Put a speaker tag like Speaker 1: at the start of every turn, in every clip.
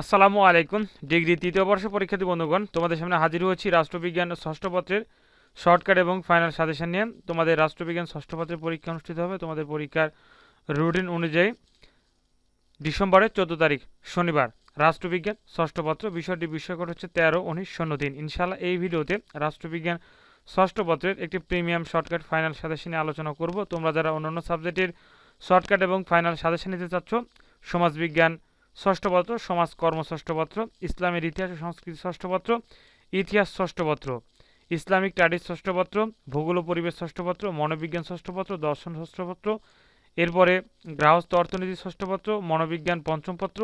Speaker 1: আসসালামু আলাইকুম। ডিগ্রি তৃতীয় বর্ষ পরীক্ষার্থী বন্ধুগণ, তোমাদের সামনে হাজির হয়েছি রাষ্ট্রবিজ্ঞান ষষ্ঠ পত্রের শর্টকাট এবং ফাইনাল সাজেশন নিয়ে। তোমাদের রাষ্ট্রবিজ্ঞান ষষ্ঠ পত্রের পরীক্ষা অনুষ্ঠিত হবে। তোমাদের পরীক্ষার রুটিন অনুযায়ী ডিসেম্বরের চোদ্দ তারিখ, শনিবার, রাষ্ট্রবিজ্ঞান ষষ্ঠ পত্র। বিষয়টি বিষয়কট হচ্ছে তেরো উনিশ শূন্য তিন। ইনশাল্লাহ এই ভিডিওতে রাষ্ট্রবিজ্ঞান ষষ্ঠ পত্রের একটি প্রিমিয়াম শর্টকাট ফাইনাল সাজেশন নিয়ে আলোচনা করব। তোমরা যারা অন্যান্য সাবজেক্টের শর্টকাট এবং ফাইনাল সাজেশন নিতে চাচ্ছ, সমাজবিজ্ঞান ষষ্ঠপত্র সমাজ কর্ম ষষ্ঠপত্র ইসলামের ইতিহাস ও সংস্কৃতি ষষ্ঠপত্র ইতিহাস ষষ্ঠপত্র ইসলামিক স্টাডিজ ষষ্ঠপত্র ভূগোল পরিবেশ ষষ্ঠপত্র মনোবিজ্ঞান ষষ্ঠপত্র দর্শন ষষ্ঠপত্র এরপরে গৃহস্থ অর্থনীতি ষষ্ঠপত্র মনোবিজ্ঞান পঞ্চম পত্র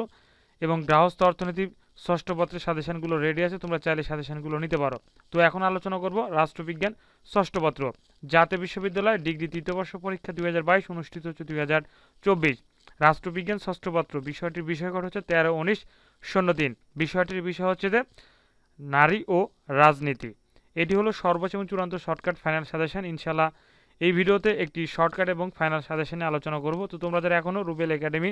Speaker 1: এবং গৃহস্থ অর্থনীতি ষষ্ঠ পত্রের সাজেশনগুলো রেডি আছে, তোমরা চাইলে সাজেশনগুলো নিতে পারো। তো এখন আলোচনা করব রাষ্ট্রবিজ্ঞান ষষ্ঠ পত্র। জাতীয় বিশ্ববিদ্যালয় ডিগ্রি তৃতীয় বর্ষ পরীক্ষা দুই হাজার বাইশ অনুষ্ঠিত হচ্ছে দুই হাজার চব্বিশ। রাষ্ট্রবিজ্ঞান ষষ্ঠপত্র বিষয়টির বিষয়কট হচ্ছে তেরো উনিশ শূন্য তিন। বিষয়টির বিষয় হচ্ছে যে, নারী ও রাজনীতি। এটি হলো সর্বোচ্চ এবং চূড়ান্ত শর্টকাট ফাইনাল সাজেশন। ইনশাল্লাহ এই ভিডিওতে একটি শর্টকাট এবং ফাইনাল সাজেশনে আলোচনা করব। তো তোমরা যারা এখনও রুবেল একাডেমি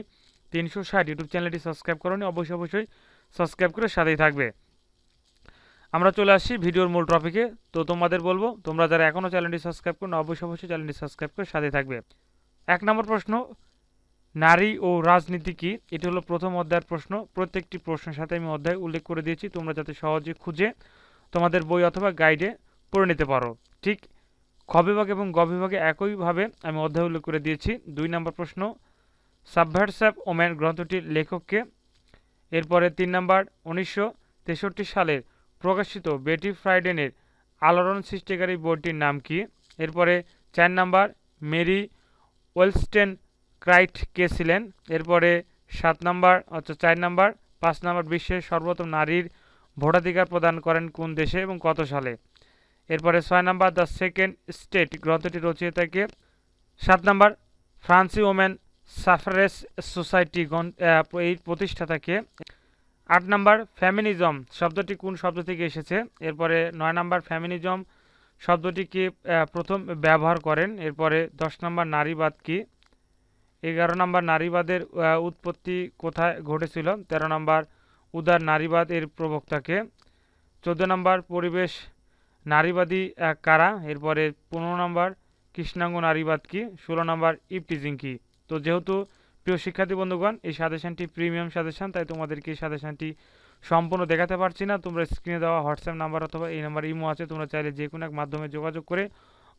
Speaker 1: তিনশো ষাট ইউটিউব চ্যানেলটি সাবস্ক্রাইব করনি, অবশ্যই অবশ্যই সাবস্ক্রাইব করে সাথেই থাকবে। আমরা চলে আসছি ভিডিওর মূল টপিকে তো তোমাদের বলব, তোমরা যারা এখনও চ্যানেলটি সাবস্ক্রাইব করো অবশ্যই অবশ্যই চ্যানেলটি সাবস্ক্রাইব করে সাথে থাকবে। এক নম্বর প্রশ্ন নারী ও রাজনীতি কি? এটি হলো প্রথম অধ্যায়ের প্রশ্ন। প্রত্যেকটি প্রশ্নের সাথে আমি অধ্যায় উল্লেখ করে দিয়েছি। তোমরা যাতে সহজে খুঁজে তোমাদের বই অথবা গাইডে পড়ে নিতে পারো। ঠিক খ বিভাগ এবং গ বিভাগে একইভাবে আমি অধ্যায় উল্লেখ করে দিয়েছি। দুই নম্বর প্রশ্ন সাবভার্সাপ ওম্যান গ্রন্থটির লেখককে এরপরে তিন নম্বর, উনিশশো তেষট্টি সালের প্রকাশিত বেটি ফ্রাইডেনের আলোড়ন সৃষ্টিকারী বইটির নাম কি? এরপরে চার নাম্বার, মেরি ওয়েলস্টেন ক্রাইট কে ছিলেন? এরপরে সাত নাম্বার অর্থাৎ চার নাম্বার, পাঁচ নাম্বার বিশ্বের সর্বপ্রথম নারীর ভোটাধিকার প্রদান করেন কোন দেশে এবং কত সালে? এরপরে ছয় নাম্বার, দ্য সেকেন্ড স্টেট গ্রন্থটি রচয়িতাকে সাত number, franchise women suffrage society এই প্রতিষ্ঠাতাকে আট নাম্বার, ফ্যামিনিজম শব্দটি কোন শব্দ থেকে এসেছে? এরপরে নয় নাম্বার, ফ্যামিনিজম শব্দটিকে প্রথম ব্যবহার করেন? এরপরে দশ নম্বর, নারীবাদ কি? এগারো নম্বর নারীবাদের উৎপত্তি কোথায় ঘটেছিল? তেরো নম্বর উদার নারীবাদ এর প্রবক্তাকে। চোদ্দ নম্বর পরিবেশ নারীবাদী কারা? এরপরে পনেরো নম্বর কৃষ্ণাঙ্গ নারীবাদ কি? ষোলো নম্বর ইপটিজিং কি? তো যেহেতু প্রিয় শিক্ষার্থী বন্ধুগণ, এই সাজেশনটি প্রিমিয়াম সাজেশন, তাই তোমাদেরকে এই সাজেশনটি সম্পূর্ণ দেখাতে পারছি না। তোমরা স্ক্রিনে দেওয়া হোয়াটসঅ্যাপ নাম্বার অথবা এই নাম্বার ইমো আছে, তোমরা চাইলে যে কোনো এক মাধ্যমে যোগাযোগ করে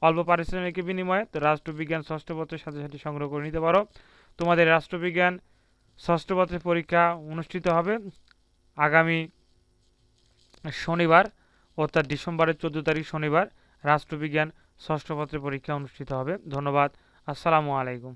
Speaker 1: অল্প পারিশ্রমিকের বিনিময়ে তো রাষ্ট্রবিজ্ঞান ষষ্ঠ পত্রের সাথে সাথে সংগ্রহ করে নিতে পারো। তোমাদের রাষ্ট্রবিজ্ঞান ষষ্ঠ পত্রের পরীক্ষা অনুষ্ঠিত হবে আগামী শনিবার, অর্থাৎ ডিসেম্বরের চোদ্দ তারিখ শনিবার রাষ্ট্রবিজ্ঞান ষষ্ঠ পত্রের পরীক্ষা অনুষ্ঠিত হবে। ধন্যবাদ। আসসালামু আলাইকুম।